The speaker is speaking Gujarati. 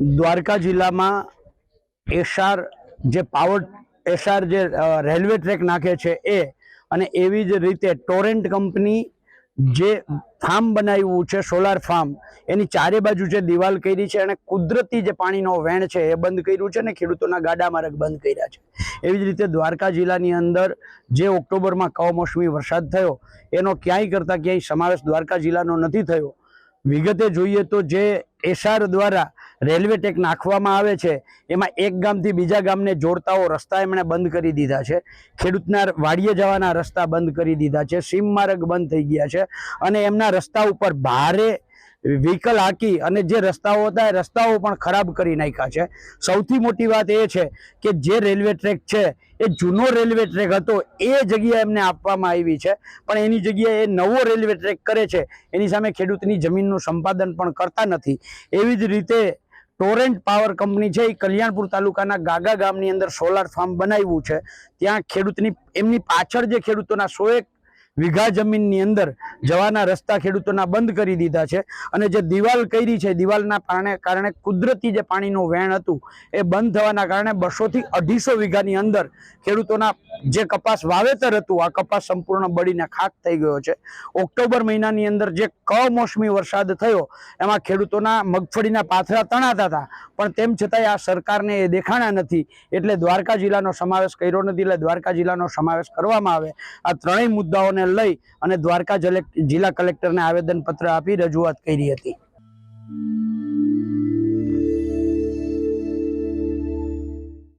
દ્વારકા જિલ્લામાં એશઆર જે પાવર એશઆર જે રેલવે ટ્રેક નાખે છે એ અને એવી જ રીતે ટોરેન્ટ કંપની જે ફાર્મ બનાવ્યું છે સોલાર ફાર્મ એની ચારે બાજુ જે દિવાલ કરી છે અને કુદરતી જે પાણીનો વેણ છે એ બંધ કર્યું છે ને ખેડૂતોના ગાડા માર્ગ બંધ કર્યા છે. એવી જ રીતે દ્વારકા જિલ્લાની અંદર જે ઓક્ટોબરમાં કમોસમી વરસાદ થયો, એનો ક્યાંય કરતાં ક્યાંય સમાવેશ દ્વારકા જિલ્લાનો નથી થયો. વિગતે જોઈએ તો જે એશઆર દ્વારા રેલવે ટેક નાખવામાં આવે છે. એમાં એક ગામથી બીજા ગામને જોડતાઓ રસ્તા એમણે બંધ કરી દીધા છે. ખેડૂતના વાડીએ જવાના રસ્તા બંધ કરી દીધા છે. સીમ માર્ગ બંધ થઈ ગયા છે અને એમના રસ્તા ઉપર ભારે વ્હીકલ હાકી અને જે રસ્તાઓ હતા એ રસ્તાઓ પણ ખરાબ કરી નાખ્યા છે. સૌથી મોટી વાત એ છે કે જે રેલવે ટ્રેક છે, એ જૂનો રેલવે ટ્રેક હતો, એ જગ્યા એમને આપવામાં આવી છે. પણ એની જગ્યાએ એ નવો રેલવે ટ્રેક કરે છે, એની સામે ખેડૂતની જમીનનું સંપાદન પણ કરતા નથી. એવી જ રીતે ટોરેન્ટ પાવર કંપની છે, એ કલ્યાણપુર તાલુકાના ગાગા ગામની અંદર સોલાર ફાર્મ બનાવ્યું છે. ત્યાં ખેડૂતની, એમની પાછળ જે ખેડૂતોના સો એક વીઘા જમીનની અંદર જવાના રસ્તા ખેડૂતોના બંધ કરી દીધા છે. અને જે દિવાલ કરી છે, દિવાલના કારણે કારણે કુદરતી જે પાણીનું વેણ હતું, એ બંધ થવાના કારણે બસોથી અઢીસો વીઘાની અંદર ખેડૂતોના જે કપાસ વાવેતર હતું, આ કપાસ સંપૂર્ણ બળીને ખાક થઈ ગયો છે. ઓક્ટોબર મહિનાની અંદર જે કમોસમી વરસાદ થયો, એમાં ખેડૂતોના મગફળીના પાથરા તણાતા હતા. પણ તેમ છતાંય આ સરકારને એ દેખાણા નથી. એટલે દ્વારકા જિલ્લાનો સમાવેશ કર્યો નથી, એટલે દ્વારકા જિલ્લાનો સમાવેશ કરવામાં આવે. આ ત્રણેય મુદ્દાઓને લઈ અને દ્વારકા જલે- જિલ્લા કલેક્ટરને આવેદનપત્ર આપી રજૂઆત કરી હતી.